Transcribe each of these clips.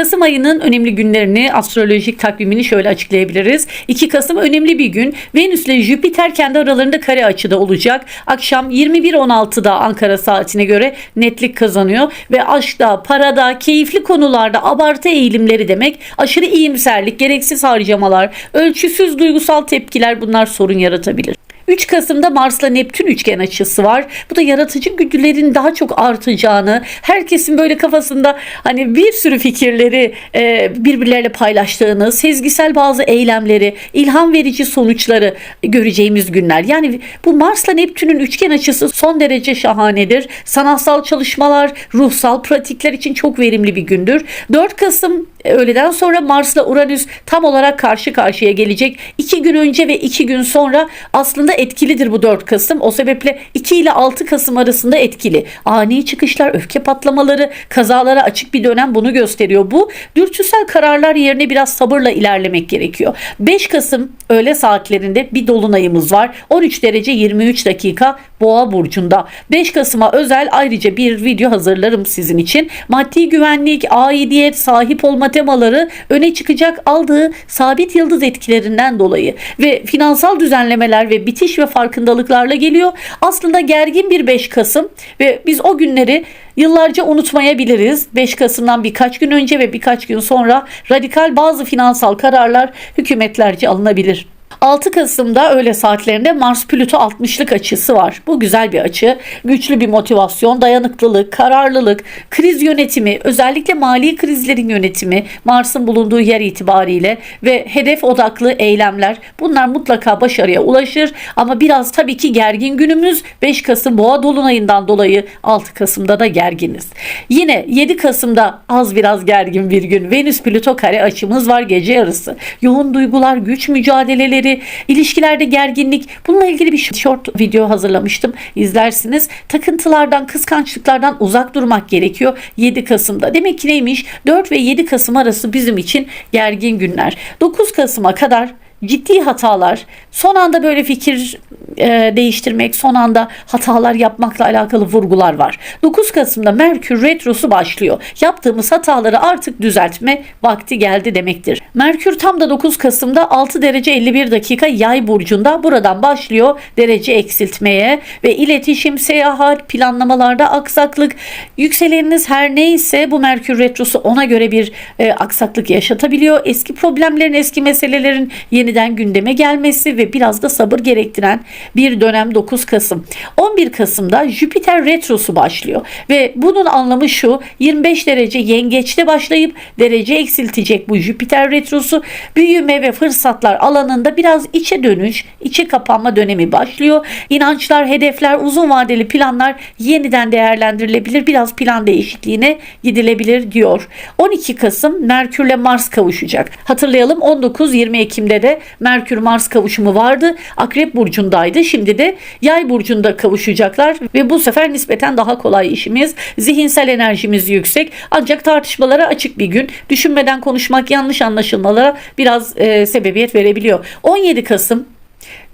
Kasım ayının önemli günlerini, astrolojik takvimini şöyle açıklayabiliriz. 2 Kasım önemli bir gün. Venüs ile Jüpiter kendi aralarında kare açıda olacak. Akşam 21.16'da Ankara saatine göre netlik kazanıyor ve aşkta, parada, keyifli konularda abartı eğilimleri demek. Aşırı iyimserlik, gereksiz harcamalar, ölçüsüz duygusal tepkiler bunlar sorun yaratabilir. 3 Kasım'da Mars'la Neptün üçgen açısı var. Bu da yaratıcı güdülerin daha çok artacağını, herkesin böyle kafasında hani bir sürü fikirleri e, birbirleriyle paylaştığını, sezgisel bazı eylemleri, ilham verici sonuçları göreceğimiz günler. Yani bu Mars'la Neptün'ün üçgen açısı son derece şahanedir. Sanatsal çalışmalar, ruhsal pratikler için çok verimli bir gündür. 4 Kasım öğleden sonra Mars'la Uranüs tam olarak karşı karşıya gelecek. 2 gün önce ve 2 gün sonra aslında etkilidir bu 4 Kasım. O sebeple 2 ile 6 Kasım arasında etkili. Ani çıkışlar, öfke patlamaları, kazalara açık bir dönem bunu gösteriyor. Bu dürtüsel kararlar yerine biraz sabırla ilerlemek gerekiyor. 5 Kasım öğle saatlerinde bir dolunayımız var. 13 derece 23 dakika Boğa burcunda. 5 Kasım'a özel ayrıca bir video hazırlarım sizin için. Maddi güvenlik, aidiyet, sahip olma temaları öne çıkacak aldığı sabit yıldız etkilerinden dolayı ve finansal düzenlemeler ve bitiş ve farkındalıklarla geliyor. Aslında gergin bir 5 Kasım ve biz o günleri yıllarca unutmayabiliriz. 5 Kasım'dan birkaç gün önce ve birkaç gün sonra radikal bazı finansal kararlar hükümetlerce alınabilir. 6 Kasım'da öğle saatlerinde Mars Plüto 60'lık açısı var. Bu güzel bir açı. Güçlü bir motivasyon, dayanıklılık, kararlılık, kriz yönetimi, özellikle mali krizlerin yönetimi, Mars'ın bulunduğu yer itibariyle ve hedef odaklı eylemler bunlar mutlaka başarıya ulaşır ama biraz tabii ki gergin günümüz 5 Kasım Boğa dolunayından dolayı 6 Kasım'da da gerginiz. Yine 7 Kasım'da az biraz gergin bir gün. Venüs Plüto kare açımız var gece yarısı. Yoğun duygular, güç mücadeleleri, ilişkilerde gerginlik. Bununla ilgili bir short video hazırlamıştım. İzlersiniz. Takıntılardan, kıskançlıklardan uzak durmak gerekiyor 7 Kasım'da. Demek ki neymiş? 4 ve 7 Kasım arası bizim için gergin günler. 9 Kasım'a kadar ciddi hatalar, son anda böyle fikir e, değiştirmek, son anda hatalar yapmakla alakalı vurgular var. 9 Kasım'da Merkür Retrosu başlıyor. Yaptığımız hataları artık düzeltme vakti geldi demektir. Merkür tam da 9 Kasım'da 6 derece 51 dakika yay burcunda buradan başlıyor derece eksiltmeye ve iletişim, seyahat, planlamalarda aksaklık, yükseleniniz her neyse bu Merkür Retrosu ona göre bir e, aksaklık yaşatabiliyor. Eski problemlerin, eski meselelerin yeniden gündeme gelmesi ve biraz da sabır gerektiren bir dönem 9 Kasım. 11 Kasım'da Jüpiter retrosu başlıyor ve bunun anlamı şu 25 derece yengeçte başlayıp derece eksiltecek bu Jüpiter retrosu büyüme ve fırsatlar alanında biraz içe dönüş, içe kapanma dönemi başlıyor. İnançlar, hedefler, uzun vadeli planlar yeniden değerlendirilebilir. Biraz plan değişikliğine gidilebilir diyor. 12 Kasım Merkürle Mars kavuşacak. Hatırlayalım 19-20 Ekim'de de Merkür Mars kavuşumu vardı. Akrep burcundaydı. Şimdi de Yay burcunda kavuşacaklar ve bu sefer nispeten daha kolay işimiz. Zihinsel enerjimiz yüksek. Ancak tartışmalara açık bir gün. Düşünmeden konuşmak yanlış anlaşılmalara biraz e, sebebiyet verebiliyor. 17 Kasım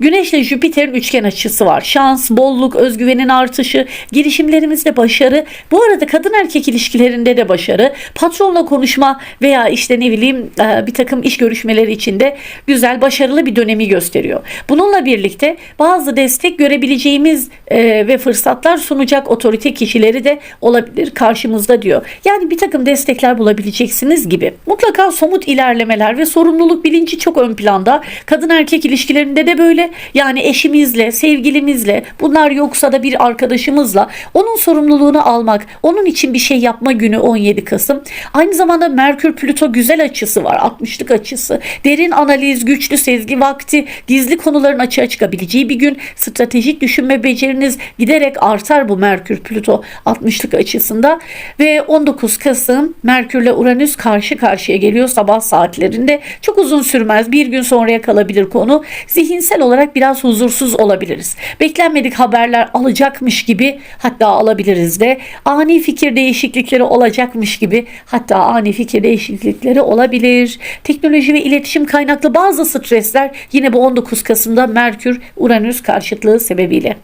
Güneş ile Jüpiter'in üçgen açısı var. Şans, bolluk, özgüvenin artışı, girişimlerimizde başarı. Bu arada kadın erkek ilişkilerinde de başarı. Patronla konuşma veya işte ne bileyim e, bir takım iş görüşmeleri içinde güzel, başarılı bir dönemi gösteriyor. Bununla birlikte bazı destek görebileceğimiz e, ve fırsatlar sunacak otorite kişileri de olabilir karşımızda diyor. Yani bir takım destekler bulabileceksiniz gibi. Mutlaka somut ilerlemeler ve sorumluluk bilinci çok ön planda. Kadın erkek ilişkilerinde de böyle yani eşimizle, sevgilimizle, bunlar yoksa da bir arkadaşımızla onun sorumluluğunu almak, onun için bir şey yapma günü 17 Kasım. Aynı zamanda Merkür Plüto güzel açısı var. 60'lık açısı. Derin analiz, güçlü sezgi vakti, gizli konuların açığa çıkabileceği bir gün. Stratejik düşünme beceriniz giderek artar bu Merkür Plüto 60'lık açısında ve 19 Kasım Merkürle Uranüs karşı karşıya geliyor sabah saatlerinde. Çok uzun sürmez. Bir gün sonraya kalabilir konu. Zihinsel olarak biraz huzursuz olabiliriz. Beklenmedik haberler alacakmış gibi hatta alabiliriz de ani fikir değişiklikleri olacakmış gibi hatta ani fikir değişiklikleri olabilir. Teknoloji ve iletişim kaynaklı bazı stresler yine bu 19 Kasım'da Merkür Uranüs karşıtlığı sebebiyle.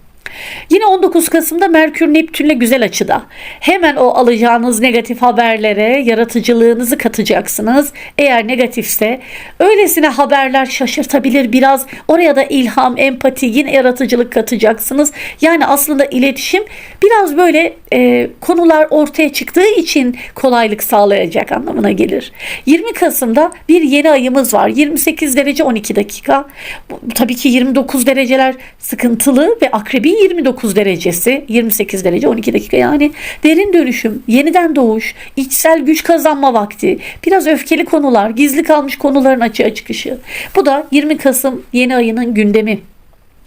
Yine 19 Kasım'da Merkür Neptün'le güzel açıda. Hemen o alacağınız negatif haberlere yaratıcılığınızı katacaksınız. Eğer negatifse öylesine haberler şaşırtabilir biraz. Oraya da ilham, empati, yine yaratıcılık katacaksınız. Yani aslında iletişim biraz böyle e, konular ortaya çıktığı için kolaylık sağlayacak anlamına gelir. 20 Kasım'da bir yeni ayımız var. 28 derece 12 dakika. Tabii ki 29 dereceler sıkıntılı ve akrebin 29 derecesi 28 derece 12 dakika yani derin dönüşüm, yeniden doğuş, içsel güç kazanma vakti, biraz öfkeli konular, gizli kalmış konuların açığa çıkışı. Bu da 20 Kasım yeni ayının gündemi.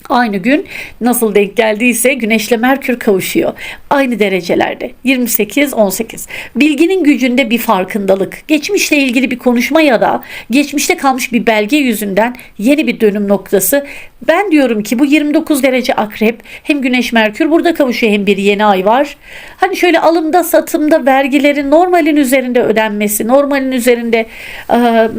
Aynı gün nasıl denk geldiyse Güneşle Merkür kavuşuyor. Aynı derecelerde 28-18. Bilginin gücünde bir farkındalık, geçmişle ilgili bir konuşma ya da geçmişte kalmış bir belge yüzünden yeni bir dönüm noktası. Ben diyorum ki bu 29 derece akrep hem Güneş Merkür burada kavuşuyor hem bir yeni ay var. Hani şöyle alımda satımda vergilerin normalin üzerinde ödenmesi, normalin üzerinde e,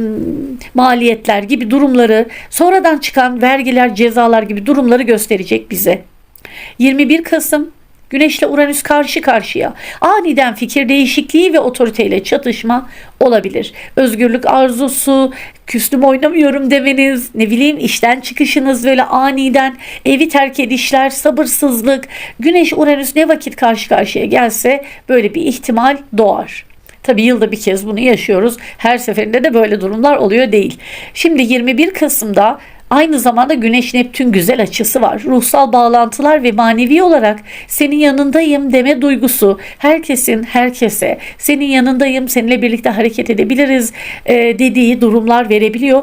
maliyetler gibi durumları sonradan çıkan vergiler cezalar gibi durumları gösterecek bize. 21 Kasım Güneşle Uranüs karşı karşıya. Aniden fikir değişikliği ve otoriteyle çatışma olabilir. Özgürlük arzusu, küstüm oynamıyorum demeniz, ne bileyim işten çıkışınız böyle aniden, evi terk edişler, sabırsızlık. Güneş Uranüs ne vakit karşı karşıya gelse böyle bir ihtimal doğar. Tabi yılda bir kez bunu yaşıyoruz. Her seferinde de böyle durumlar oluyor değil. Şimdi 21 Kasım'da Aynı zamanda Güneş Neptün güzel açısı var. Ruhsal bağlantılar ve manevi olarak senin yanındayım deme duygusu herkesin herkese senin yanındayım seninle birlikte hareket edebiliriz e, dediği durumlar verebiliyor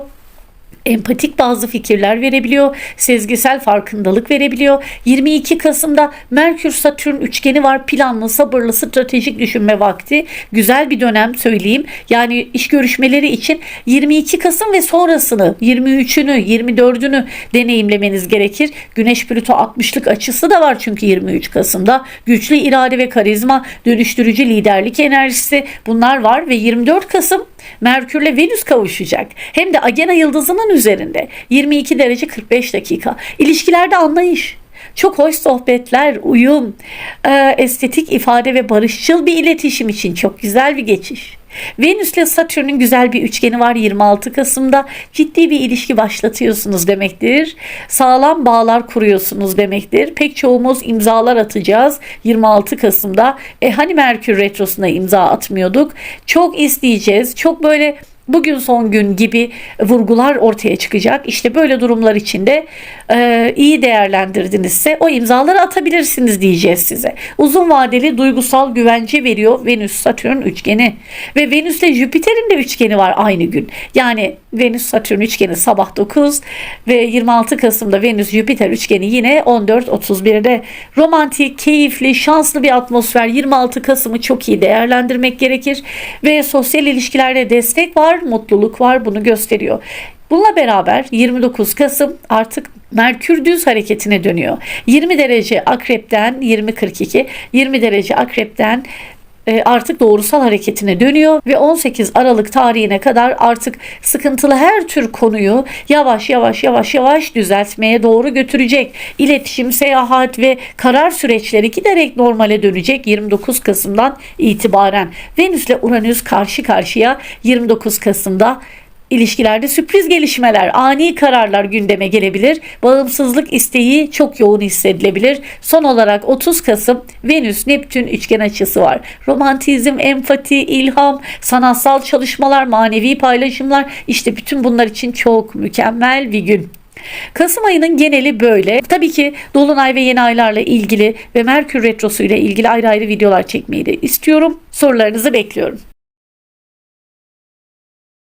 empatik bazı fikirler verebiliyor, sezgisel farkındalık verebiliyor. 22 Kasım'da Merkür Satürn üçgeni var. Planlı, sabırlı, stratejik düşünme vakti. Güzel bir dönem söyleyeyim. Yani iş görüşmeleri için 22 Kasım ve sonrasını 23'ünü, 24'ünü deneyimlemeniz gerekir. Güneş Plüto 60'lık açısı da var çünkü 23 Kasım'da. Güçlü irade ve karizma, dönüştürücü liderlik enerjisi bunlar var ve 24 Kasım Merkürle Venüs kavuşacak. Hem de Agena yıldızının üzerinde. 22 derece 45 dakika. İlişkilerde anlayış. Çok hoş sohbetler, uyum, e, estetik ifade ve barışçıl bir iletişim için çok güzel bir geçiş. Venüs ile Satürn'ün güzel bir üçgeni var 26 Kasım'da. Ciddi bir ilişki başlatıyorsunuz demektir. Sağlam bağlar kuruyorsunuz demektir. Pek çoğumuz imzalar atacağız 26 Kasım'da. E hani Merkür Retrosu'na imza atmıyorduk. Çok isteyeceğiz. Çok böyle bugün son gün gibi vurgular ortaya çıkacak. İşte böyle durumlar içinde e, iyi değerlendirdinizse o imzaları atabilirsiniz diyeceğiz size. Uzun vadeli duygusal güvence veriyor Venüs Satürn üçgeni ve Venüs ile Jüpiter'in de üçgeni var aynı gün. Yani Venüs Satürn üçgeni sabah 9 ve 26 Kasım'da Venüs Jüpiter üçgeni yine 14.31'de romantik, keyifli, şanslı bir atmosfer 26 Kasım'ı çok iyi değerlendirmek gerekir ve sosyal ilişkilerde destek var, mutluluk var bunu gösteriyor. Bununla beraber 29 Kasım artık Merkür düz hareketine dönüyor. 20 derece akrepten 20-42, 20 derece akrepten artık doğrusal hareketine dönüyor ve 18 Aralık tarihine kadar artık sıkıntılı her tür konuyu yavaş yavaş yavaş yavaş düzeltmeye doğru götürecek. İletişim, seyahat ve karar süreçleri giderek normale dönecek 29 Kasım'dan itibaren. Venüs ile Uranüs karşı karşıya 29 Kasım'da İlişkilerde sürpriz gelişmeler, ani kararlar gündeme gelebilir. Bağımsızlık isteği çok yoğun hissedilebilir. Son olarak 30 Kasım Venüs Neptün üçgen açısı var. Romantizm, empati, ilham, sanatsal çalışmalar, manevi paylaşımlar işte bütün bunlar için çok mükemmel bir gün. Kasım ayının geneli böyle. Tabii ki Dolunay ve yeni aylarla ilgili ve Merkür Retrosu ile ilgili ayrı ayrı videolar çekmeyi de istiyorum. Sorularınızı bekliyorum.